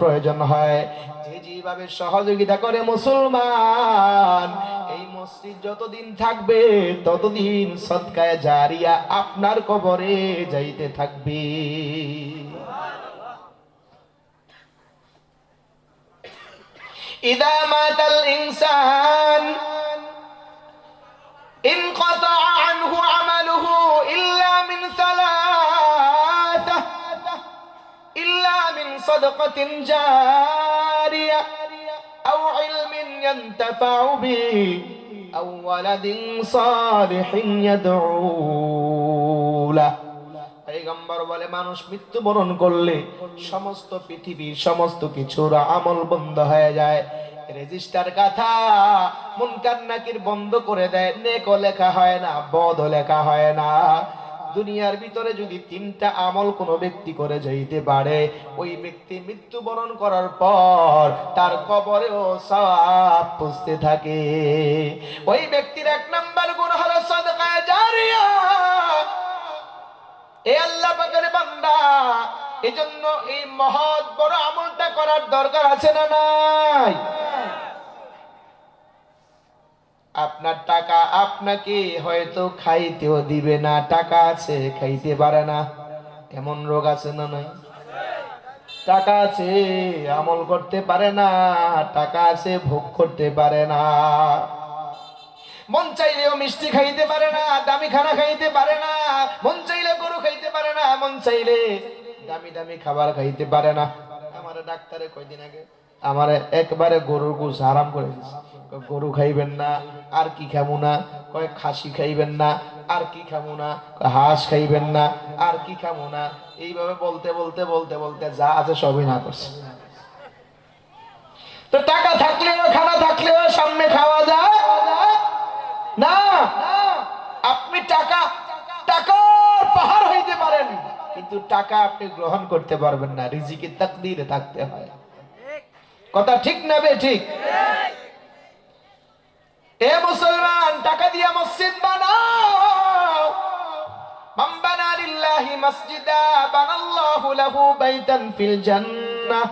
প্রয়োজন হয়। যে যেভাবে সহযোগিতা করে মুসলমান, এই মসজিদ যতদিন থাকবে, ততদিন সৎকায় জারিয়া আপনার কবরে যাইতে থাকবে। ইদা মাতাল ইনসান ইনকতা صدقة جارية أو علم ينتفع به أو ولد صالح يدعو له পেগম্বর বলে মানুষ মৃত্যুবরণ করলে সমস্ত পৃথিবীর সমস্ত কিছুর আমল বন্ধ হয়ে যায় রেজিস্টার কথা মুনকার নাকির বন্ধ করে দেয় নেকো লেখা হয় না বদ লেখা হয় না দুনিয়ার ভিতরে যদি তিনটা আমল কোনো ব্যক্তি করে যাইতে পারে, ওই ব্যক্তি মৃত্যুবরণ করার পর তার কবরেও সব পুষতে থাকে। ওই ব্যক্তির এক নম্বর গুণ হলো সদকায় জারিয়া। এ আল্লাহ পাকের বান্দা, এজন্য এই মহৎ বড় আমলটা করার দরকার আছে না নাই? আপনার টাকা আপনাকে হয়তো খাইতেও দিবে না, টাকা আছে, খাইতে পারে না। এমন রোগ আছে না নাই? টাকা আছে, আমল করতে পারে না, টাকা আছে, ভোগ করতে পারে না। মন চাইলেও মিষ্টি খাইতে পারে না, দামি খানা খাইতে পারে না, মন চাইলে গরু খাইতে পারে না, মন চাইলে দামি দামি খাবার খাইতে পারে না। আমার ডাক্তারে কয়দিন আগে, আমার একবারে গরুর গুছ আরাম করে গরু খাইবেন না আর কি খাব না? কয় খাসি খাইবেন না? আর কি খাব না? হাঁস খাইবেন না? আর কি খাব না? এইভাবে বলতে বলতে বলতে বলতে যা আছে সবই না করছে। তো টাকা থাকলেও, খানা থাকলেও সামনে খাওয়া যায়? না। আপনি টাকা, টাকার পাহাড় হইতে পারেন। কিন্তু টাকা আপনি গ্রহণ করতে পারবেন না। রিজিকে তাকদিরে থাকতে হয়। কথা ঠিক না বে ঠিক? এ মুসলমান, টাকা দিয়া মসজিদ বানাও। বানা লিল্লাহি মসজিদা, বানাল্লাহু লাহু বাইতান ফিল জান্নাহ।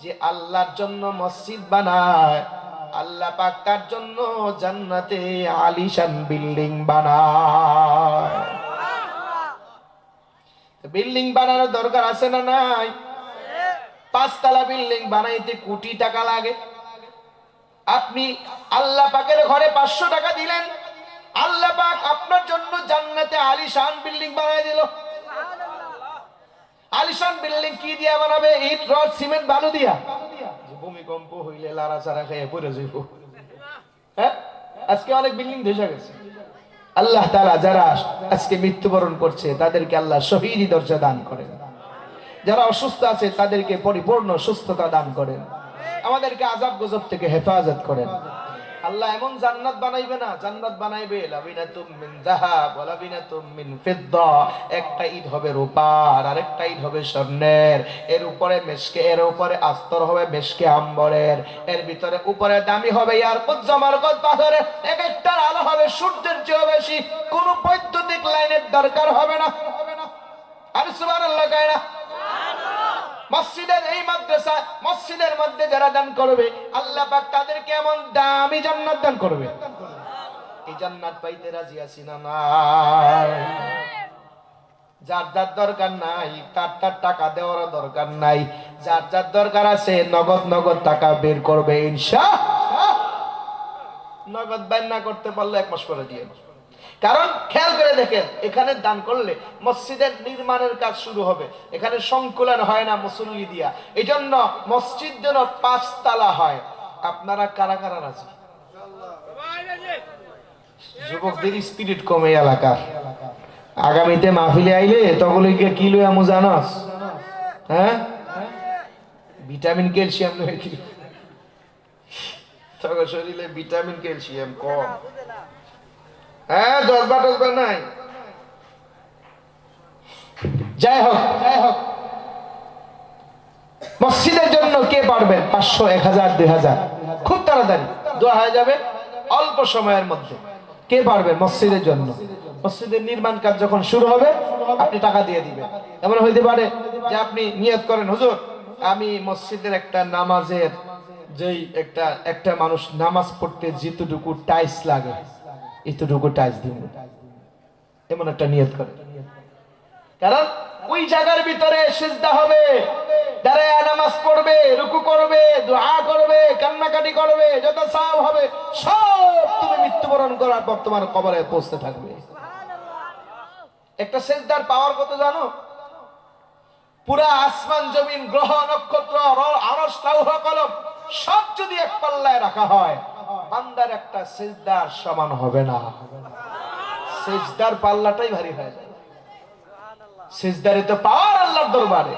যে আল্লাহর জন্য মসজিদ বানায়, আল্লাহ পাক তার জন্য জান্নাতে আলিশান বিল্ডিং বানায়। বিল্ডিং বানানোর দরকার আছে না নাই? পাঁচতলা বিল্ডিং বানাইতে কোটি টাকা লাগে। আপনি আল্লাহ পাকের ঘরে পাঁচশো টাকা দিলেন। আল্লাহ পাক আপনার জন্য জান্নাতে আলিশান বিল্ডিং বানাই দিল। আলিশান বিল্ডিং কি দিয়া বানাবে? ইট রড সিমেন্ট বালু দিয়া। ভূমিকম্প হইলে লারা চারা খেয়ে পড়ে যাইব। হ্যাঁ? আজকে অনেক বিল্ডিং ধসে গেছে। আল্লাহ তাআলা যারা আজকে মৃত্যুবরণ করছে তাদেরকে আল্লাহ শহীদ দরজা দান করেন। যারা অসুস্থ আছে তাদেরকে পরিপূর্ণ সুস্থতা দান করেন। আমাদেরকে আজাব গজব থেকে হেফাজত করেন। আল্লাহ এমন জান্নাত বানাইবে না, জান্নাত বানাইবে, লাবিনাতুম মিন যাহাব ওয়া লাবিনাতুম মিন ফিদ্দা। একটা ঈদ হবে রূপার আর একটা ঈদ হবে স্বর্ণের। এর উপরে মেশকে, এর উপরে আস্তর হবে মেশকে আম্বরের। এর ভিতরে উপরে দামি হবে ইয়ারকুত জমারকত পাথরের। এক একটার আলো হবে সূর্যের চেয়েও বেশি। কোনো বৈদ্যুতিক লাইনের দরকার হবে না। আর সুবহানাল্লাহ কয় না মসজিদের এই মাদ্রাসা, মসজিদের মধ্যে যারা দান করবে, আল্লাহ পাক তাদেরকে এমন দামি জান্নাত দান করবে। এই জান্নাত পাইতে রাজি আছি না নাই যার যার দরকার নাই, তার তার টাকা দেওয়ার দরকার নাই। যার যার দরকার আছে, নগদ নগদ টাকা বের করবে ইনশা নগদ বের না করতে পারলে এক মাস পরে দিয়ে। কারণ খেয়াল করে দেখেন, এখানে দান করলে মসজিদের নির্মাণের কাজ শুরু হবে। এখানে সংকুলন হয় না মুসল্লি দিয়া। এই জন্য মসজিদ যেন পাঁচতলা হয়। আপনারা কারা কারা আছে যুবকদের স্পিরিট কমে এলাকার। আগামীতে মাহফিলে আইলে তখন কি লই আমু জানস হ্যাঁ? ভিটামিন ক্যালসিয়াম লই কি? শরীরে ভিটামিন ক্যালসিয়াম কম। হ্যাঁ জজবা টজবা নাই। যাই হোক যাই হোক। মসজিদের জন্য কে পারবেন পাঁচশো, এক হাজার, দুই হাজার। খুব তাড়াতাড়ি। দোয়া হয়ে যাবে অল্প সময়ের মধ্যে। কে পারবেন মসজিদের জন্য? মসজিদের নির্মাণ কাজ যখন শুরু হবে, আপনি টাকা দিয়ে দিবেন। এমন হইতে পারে যে আপনি নিয়ত করেন, হুজুর, আমি মসজিদের একটা নামাজের যেই একটা একটা মানুষ নামাজ পড়তে যেতটুকু টাইস লাগে। এতটুকু টাইস দিব। এমন একটা নিয়ত করে। কারণ ওই জায়গার ভিতরে সিজদা হবে। দাঁড়ায় নামাজ পড়বে রুকু করবে দোয়া করবে কান্নাকাটি করবে যত হবে সব তুমি মৃত্যুবরণ করার পর তোমার কবরে পৌঁছতে থাকবে। একটা সেজদার পাওয়ার কত জানো? পুরা আসমান জমিন গ্রহ নক্ষত্র আরশ লৌহ কলম সব যদি এক পাল্লায় রাখা হয় বান্দার একটা সেজদার সমান হবে না। সেজদার পাল্লাটাই ভারী হয়ে। যায় সেজদারে তো পাওয়ার আল্লাহর দরবারে।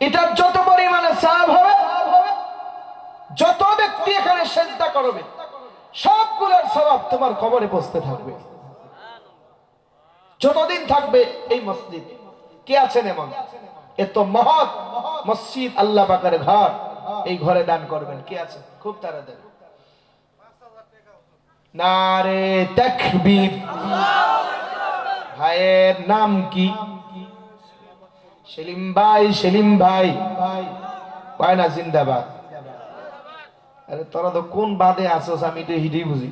এটার যত পরিমাণে সাব হবে, যত ব্যক্তি এখানে সেজদা করবে, সবগুলোর স্বভাব তোমার খবরে পৌঁছতে থাকবে। যতদিন থাকবে এই মসজিদ। কে আছেন এমন? এত মহৎ মসজিদ আল্লাহ পাকের ঘর। এই ঘরে দান করবেন। কে আছে খুব তাড়াতাড়ি। নারে তাকবীর। ভাইয়ের নাম কি? সেলিম ভাই সেলিম ভাই। কয় না, জিন্দাবাদ। আরে তোরা তো কোন বাদে আসোস আমি তো হিডি বুঝি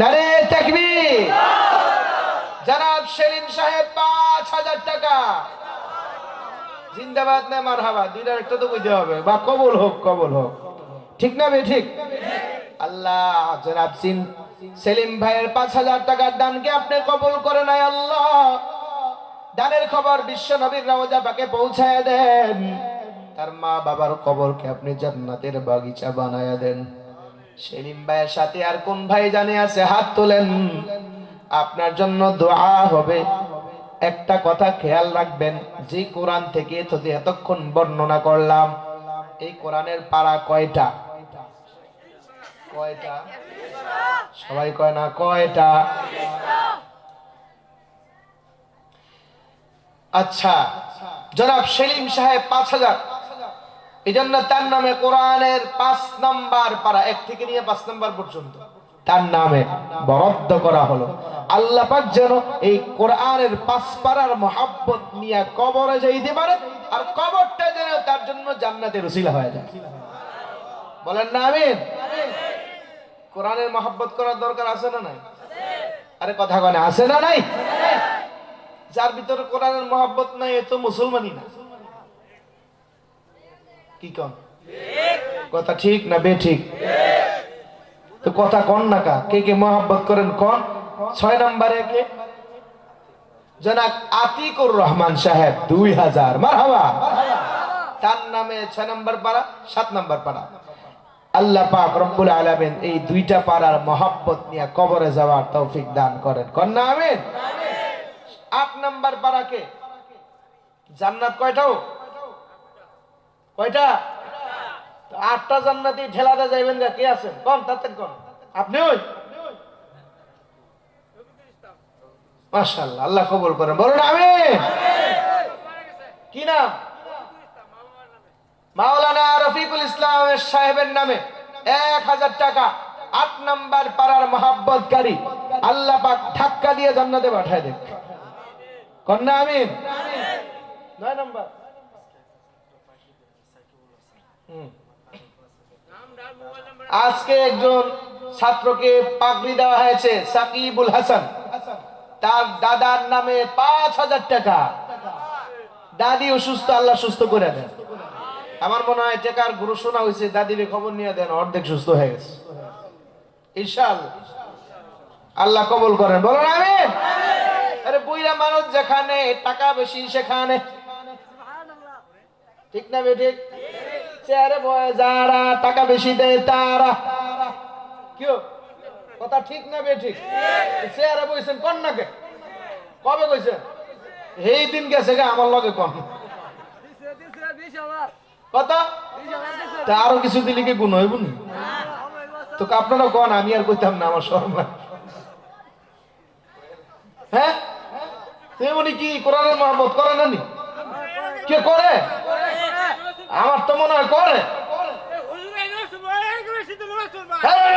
নারে তাকবীর। জনাব সেলিম সাহেব, পাঁচ হাজার টাকা। জিন্দাবাদ না মারহাবা, দুইটার একটা তো বুঝতে হবে। বা কবল হোক কবল হোক। ঠিক না বে, ঠিক? সেলিম ভাইয়ের জান্নাতের বাগিচা বানায় দেন? সেলিম ভাইয়ের সাথে আর কোন ভাই জানে আছে? হাত তোলেন। আপনার জন্য দোয়া হবে। একটা কথা খেয়াল রাখবেন, যে কোরআন থেকে এতক্ষণ বর্ণনা করলাম, এই কোরআনের পারা কয়টা? কয়টা? সবাই কয় না, কয়টা? আচ্ছা জনাব সেলিম সাহেব পাঁচ হাজার। এই জন্য তার নামে কোরআনের পাঁচ এক থেকে নিয়ে পাঁচ পর্যন্ত। তার নামে বরাদ্দ করা হলো। আল্লাহ পাক যেন এই কোরআনের পাঁচ পারার মহাব্বত নিয়ে কবরে যাইতে পারে, আর কবরটা যেন তার জন্য জান্নাতের উসিলা হয়ে যায়। বলেন না, আমিন? কোরআনের মহাব্বত করার দরকার আছে না নাই? আরে কথা কনে আছে না নাই? যার ভিতরে কোরআনের মহাব্বত নাই, এ তো মুসলমানই না। কি কন? কথা ঠিক না বে ঠিক তো কথা কন না কা? কে কে মহাব্বত করেন কন? ছয় নম্বরে কে? জনাক আতিকুর রহমান সাহেব, দুই হাজার। মারহাবা! তার নামে ছয় নম্বর পাড়া, সাত নম্বর পাড়া। আল্লাহ পাক রব্বুল আলামিন এই দুইটা পাড়ার মহাব্বত নিয়ে কবরে যাওয়ার তৌফিক দান করেন। কন্যা আমিন? আট নাম্বার পাড়াকে জান্নাত কয়টাও কয়টা? আটটা জান্নাতি ঠেলাতে যাইবেন গা কে আছেন? কোন তাতে কোন? আপনি ওই? মাশাআল্লাহ আল্লাহ কবুল করেন। বলুন আমি কি নাম? মাওলানা রফিকুল ইসলাম সাহেবের নামে এক হাজার টাকা আট নাম্বার পাড়ার মহাব্বতকারী আল্লাহ পাক ধাক্কা দিয়ে জান্নাতে পাঠায় দেখ কন্যা আমিন। নয় নাম্বার। আজকে একজন ছাত্রকে পাগড়ি দেওয়া হয়েছে সাকিবুল হাসান। তার দাদার নামে পাঁচ হাজার টাকা। দাদি অসুস্থ, আল্লাহ সুস্থ করে দেন। আমার মনে হয় টেকার গুরু শোনা হয়েছে দাদির খবর নিয়ে দেন, অর্ধেক সুস্থ হয়ে গেছে। ইনশাল আল্লাহ কবল করেন। বলেন আমি আরে বুইরা মানুষ যেখানে, টাকা বেশি সেখানে। ঠিক না বে ঠিক? চেয়ারে বয়ে যারা, টাকা বেশি দেয় তারা। কেউ কথা ঠিক না বে ঠিক? চেয়ারে বইছেন কোন নাকে কবে কইছেন? এই দিন গেছে গে, আমার লগে কোন। আরও কিছু দিলে কি গুণ হইব তো আপনারা কোন আমি আর কইতাম না আমার হ্যাঁ তেমনি কি কোরআনের করে কে করে আমার তো মনে হয় করে হ্যাঁ?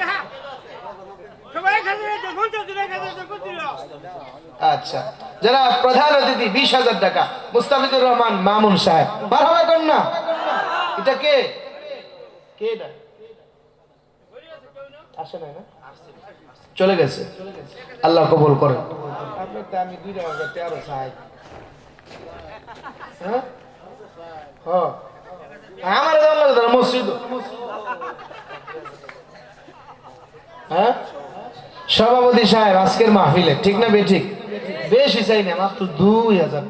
হ্যাঁ আচ্ছা। যারা প্রধান অতিথি বিশ হাজার টাকা। মুস্তাফিজুর রহমান মামুন সাহেব। বার কন্যা। এটা কে? কে এটা? আসে না? চলে গেছে। আল্লাহ কবুল করেন। আমি দুই টাকা তেরো চাই হ্যাঁ? হ্যাঁ। আমার মসজিদ। হ্যাঁ? সভাপতি সাহেব, আজকের মাহফিলে, ঠিক না বেঠিক? বেশি চাই না, মাত্র দুই হাজার।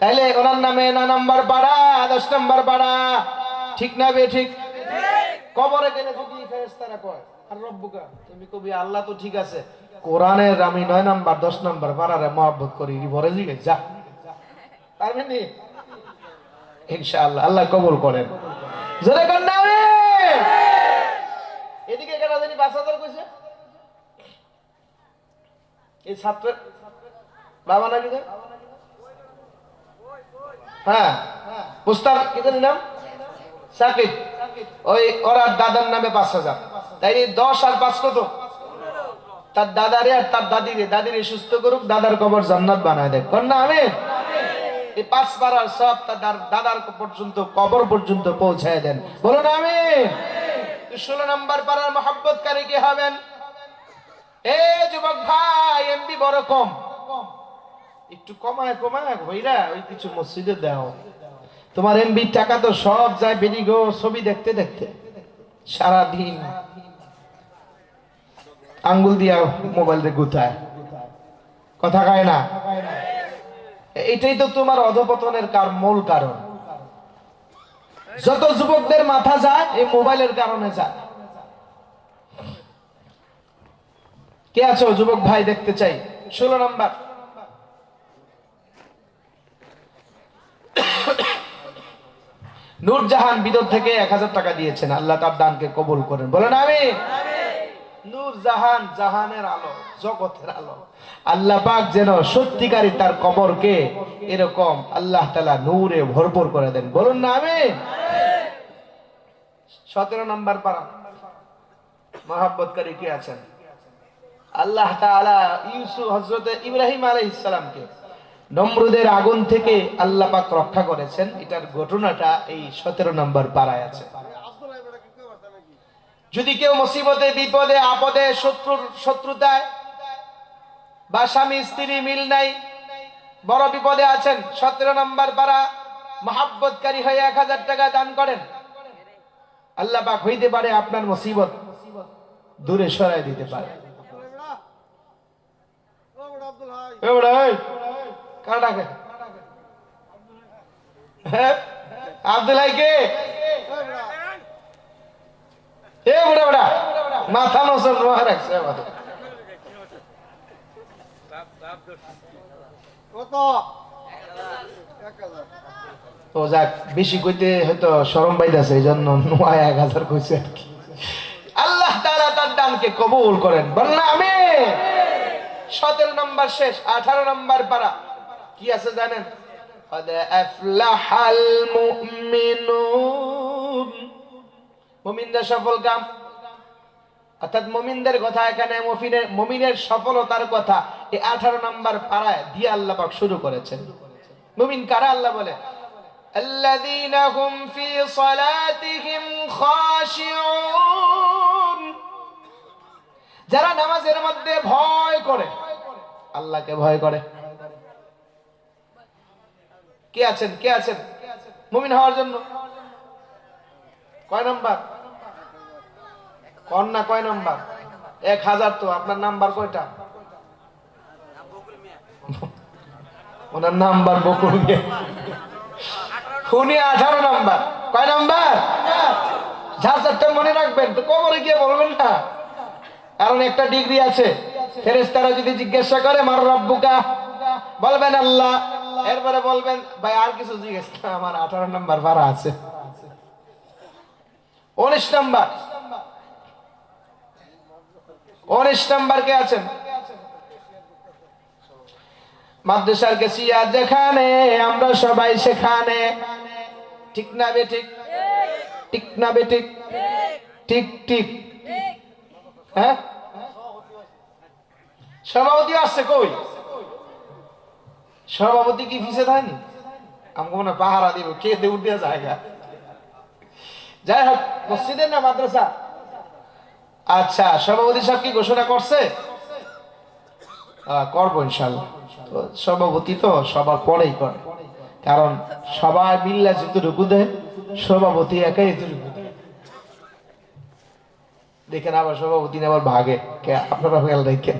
তাইলে ওনার নামে না নাম্বার পাড়া, দশ নাম্বার পাড়া, ঠিক না বে ঠিক কবরে গেলে যদি ফেরেশতারা কয় কবি আল্লাহ ঠিক আছে নয় কবুল করেন। এদিকে কেন জানি পাঁচ হাজার কইছে? এই ছাত্র বাবা নাকি? হ্যাঁ মুস্তাক কি জানি নাম? সাকিব। ওই ওরা দাদার নামে পাঁচ হাজার। তাই দশ আর পাঁচ কত? তার দাদারে আর তার দাদিরে। দাদিরে সুস্থ করুক, দাদার কবর জান্নাত বানায় দেয়। কন্যা আমি? এই পাঁচ পাড়ার সব তার দাদার পর্যন্ত, কবর পর্যন্ত পৌঁছায় দেন। বলুন আমি? ষোলো নম্বর পাড়ার মহাব্বতকারী কে হবেন? এ যুবক ভাই এমবি বড় কম। একটু কমায় কমায় হইরা ওই কিছু মসজিদে দাও। তোমার এমবির টাকা তো সব যায় বেরিয়ে গো, ছবি দেখতে দেখতে। সারাদিন। আঙ্গুল দিয়া মোবাইল রে গুতায়। কথা কয় না? এটাই তো তোমার অধপতনের কার মূল কারণ। যত যুবকদের মাথা যায় এই মোবাইলের কারণে যায়। কে আছো যুবক ভাই দেখতে চাই? ষোলো নাম্বার। নূরজাহান বিদর থেকে এক হাজার টাকা দিয়েছেন। আল্লাহ তার দানকে কবুল করেন। বলেন আমি নূর জাহান জাহানের আলো। জগতের আলো। আল্লাহ পাক যেন সত্যিকারী তার কবরকে এরকম আল্লাহ তালা নূরে ভরপুর করে দেন। বলুন না আমি সতেরো নম্বর পারা। মহাব্বতকারী কে আছেন? আল্লাহ তাআলা ইউসুফ হযরত ইব্রাহিম আলাইহিস সালামকে নমরুদের আগুন থেকে আল্লাহ পাক রক্ষা করেছেন। এটার ঘটনাটা এই সতেরো নম্বর পাড়ায় আছে। যদি কেউ মুসিবতে, বিপদে, আপদে শত্রুর, শত্রুতায় বা স্বামী, স্ত্রী মিল নাই। বড় বিপদে আছেন। সতেরো নম্বর পাড়া মহাব্বতকারী হয়ে এক হাজার টাকা দান করেন। আল্লাহ পাক হইতে পারে আপনার মুসিবত। দূরে সরাই দিতে পারে। মাথা নোয়া রাখছে যাক, বেশি কইতে হয়তো সরম এই জন্য এক হাজার কইছে আর কি। আল্লাহ তারা তার কবুল করেন বললাম আমি সতেরো নম্বর শেষ, আঠারো নম্বর পারা। কি আছে জানেন? মুমিনুন। সফল কাম? অর্থাৎ মুমিনদের কথা এখানে মুমিনের মুমিনের সফলতার কথা এই আঠারো নম্বর পাড়ায় দিয়ে আল্লাহ পাক শুরু করেছেন মুমিন কারা আল্লাহ বলে الذين هم في صلاتهم خاشعون যারা নামাজের মধ্যে ভয় করে আল্লাহকে ভয় করে কে আছেন কে আছেন মুমিন হওয়ার জন্য কয় নাম্বার কন্যা কয় নাম্বার? এক হাজার তো, আপনার নাম্বার কয়টা? ওনার নাম্বার বকুল। উনি আঠারো নাম্বার। কয় নাম্বার? চারটা মনে রাখবেন, তো কবরে গিয়ে বলবেন না। কারণ একটা ডিগ্রি আছে। ফেরেস্তারা যদি জিজ্ঞাসা করে, মার রব্বুকা? বলবেন আল্লাহ। এরপরে বলবেন, ভাই, আর কিছু জিজ্ঞেস না, আমার আঠারো নাম্বার ভাড়া আছে। উনিশ নাম্বার। উনিশ নাম্বার কে আছেন? মাদ্রাসার গেছিয়া যেখানে আমরা সবাই সেখানে। ঠিক না বে ঠিক? না বে ঠিক? ঠিক হ্যাঁ? সভাপতি আসছে কই? সভাপতি কি ফিসে থায়নি আমাকে মনে পাহারা দিব কে উঠে জায়গা যাই হোক, মসজিদের না মাদ্রাসা? আচ্ছা সভাপতি সাহেব কি ঘোষণা করছে? করব ইনশাল্লাহ সভাপতি তো সবার পরেই করে। কারণ সবাই মিল্লা যেটুকু দেয়, সভাপতি একাই এতটুকু দেখেন আবার সভাপতি আবার ভাগে। আপনারা খেয়াল দেখেন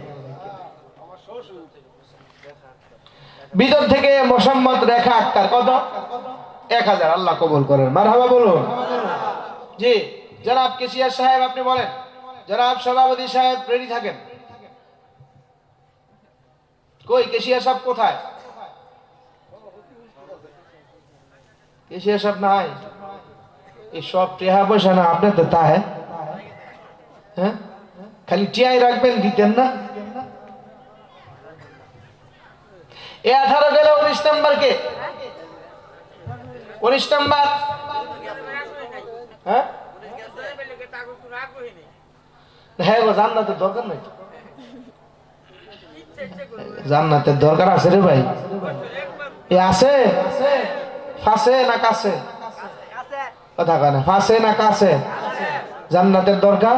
ভিতর থেকে মোসাম্মদ রেখা আক্তার কত? এক হাজার, আল্লাহ কবুল করেন। মার হাবা বলুন। জি, জনাব কেশিয়ার সাহেব, আপনি বলেন। জনাব সভাপতি সাহেব রেডি থাকেন কই কেশিয়া সাহেব কোথায় কেশিয়া সাহেব নাই এই সব টেহা পয়সা না আপনার তো তা হ্যাঁ হ্যাঁ খালি টিয়াই রাখবেন দিতেন না এ আঠারো গেল উনিশ নাম্বার কে উনিশ নাম্বার হ্যাঁ হ্যাঁ গো জান্নাতের দরকার নাই। জান্নাতের দরকার আছে রে ভাই। এ আছে? ফাঁসে না কাছে? কথা কয় না, ফাঁসে না কাছে? জান্নাতের দরকার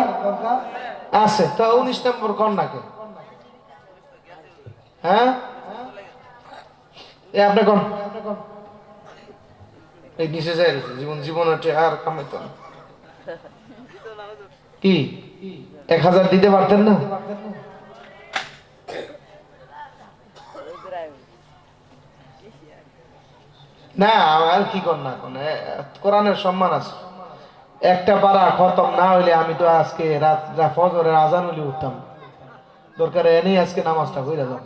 আছে। তো উনিশ নম্বর কন্যাকে। হ্যাঁ? এ আপনি কোন? এই নিচে যাই জীবন জীবন আর কামাইতো না। কি? এক হাজার দিতে পারতেন না? না, আর কি কোরআনের সম্মান আছে। একটা পারা খতম না হইলে আমি তো আজকে রাত আজান হইলে উঠতাম। দরকার এনেই আজকে নামাজটা কইরা যাব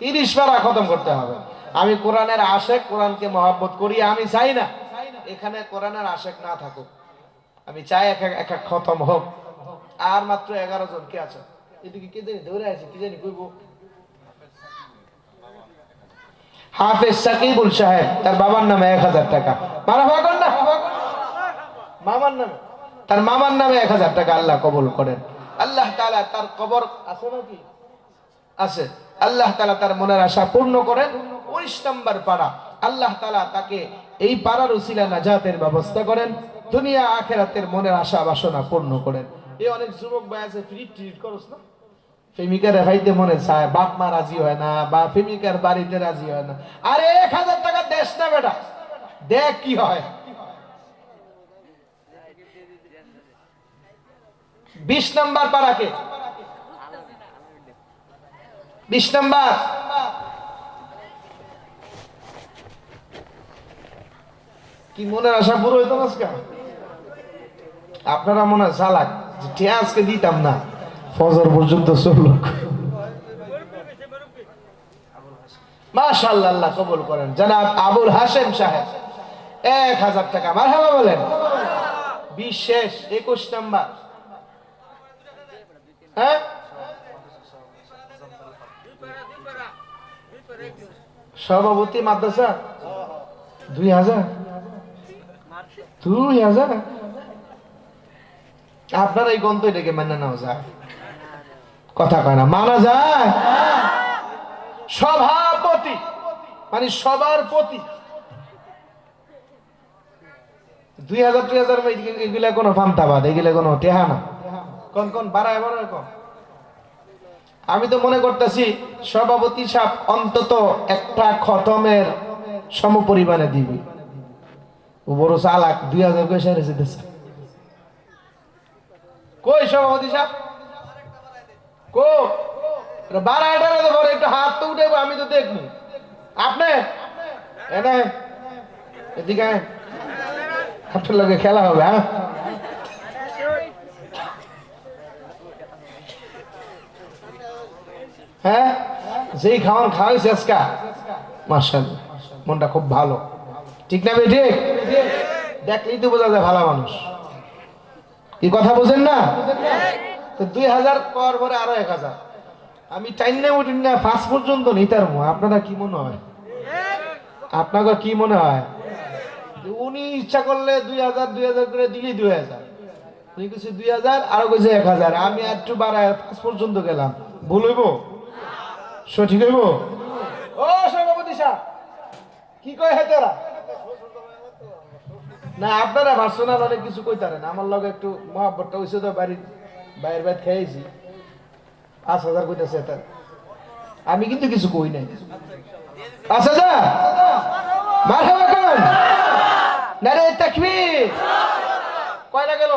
তিরিশ পারা খতম করতে হবে। আমি কোরআনের আশেক, কোরআনকে মহাব্বত করি, আমি চাই না। এখানে কোরআনের আশেক না থাকুক। আমি চাই এক এক- এক খতম হোক। আর মাত্র এগারো জন, কে আছে? এদিকে কে জানি ধরে আছে কি জানি কইব। হাফেজ সাকিবুল সাহেব, তার বাবার নামে এক হাজার টাকা। মারা ভাগন না মামার নামে। তার মামার নামে এক হাজার টাকা আল্লাহ কবুল করেন। আল্লাহ তাআলা তার কবর আছে নাকি? আছে। আল্লাহ তালা তার মনের আশা পূর্ণ করেন। উনিশ নম্বর পাড়া। আল্লাহ তালা তাকে এই পাড়ার উসিলা নাজাতের ব্যবস্থা করেন। দুনিয়া, আখেরাতের মনের আশা, বাসনা পূর্ণ করেন। এই অনেক যুবক ভাই আছে, ফ্রি ট্রিট করস না? প্রেমিকার ভাইতে মনে চায়, বাপ মা রাজি হয় না, বা প্রেমিকার বাড়িতে রাজি হয় না। আরে এক হাজার টাকা দেশ না বেটা। দেখ কি হয়। বিশ নাম্বার পাড়াকে। বিশ নাম্বার। কি মনের আশা পুরো হইতো না আজকে? আপনারা মনে হয় চালাক আজকে দিতাম না। ফজর পর্যন্ত চলুক মাশাআল্লাহ আল্লাহ কবুল করেন। জনাব আবুল হাশেম সাহেব, এক হাজার টাকা। বলেন। একুশ নাম্বার। হ্যাঁ? সভাপতি মাদ্রাসা? দুই হাজার? দুই হাজার? আপনার এই গন্ত এটাকে মেনে নেওয়া যায় কথা কয় না, মানা যায়? সভাপতি মানে সবার প্রতি। দুই হাজার দুই হাজার এগুলা কোনো ফান্তাবাদ, এগুলা কোনো টেহা না। কোন কোন, বাড়ায় বাড়ায় কম। আমি তো মনে করতেছি, সভাপতি সাহেব অন্তত একটা খতমের সম সমপরিমাণে দিবি। বড় চালাক দুই হাজার পয়সা দিচ্ছে কই সভাপতি সাহেব? কো বারায় টাকা দেবো একটু হাত তো উঠে আমি তো দেখব। আপনি? এনে এদিকে আপনার লগে খেলা হবে হ্যাঁ? হ্যাঁ? যেই খাওয়ান খাওয়াইছে আজকা মার্শাল মনটা খুব ভালো। ঠিক না বে ঠিক দেখলেই তো বোঝা যায় ভালো মানুষ। কি কথা বোঝেন না? তো দুই হাজার পাওয়ার পরে আরও এক হাজার। আমি টাইম না উঠিন না পাঁচ পর্যন্ত নিতার মো আপনারা কি মনে হয়? আপনাকে কি মনে হয়? উনি ইচ্ছা করলে দুই হাজার দুই হাজার করে দিলি দুই হাজার। উনি কইছে দুই হাজার আরও কইছে এক হাজার। আমি একটু বাড়ায় পাঁচ পর্যন্ত গেলাম। ভুল হইব? সঠিক হইব? ও সভাপতি সাহেব! কি কয় হেতেরা না, আপনারা পার্সোনাল অনেক কিছু কইতারেন, আমার লগে একটু মহাব্বতটা হয়েছে তো, বাড়ির বাইরের বাইর খেয়েছি পাঁচ হাজার কইতাছে এটা আমি কিন্তু কিছু কই নাই। পাঁচ হাজার? মারহাবা কোন নারে তাকবীর! কয়লা গেল?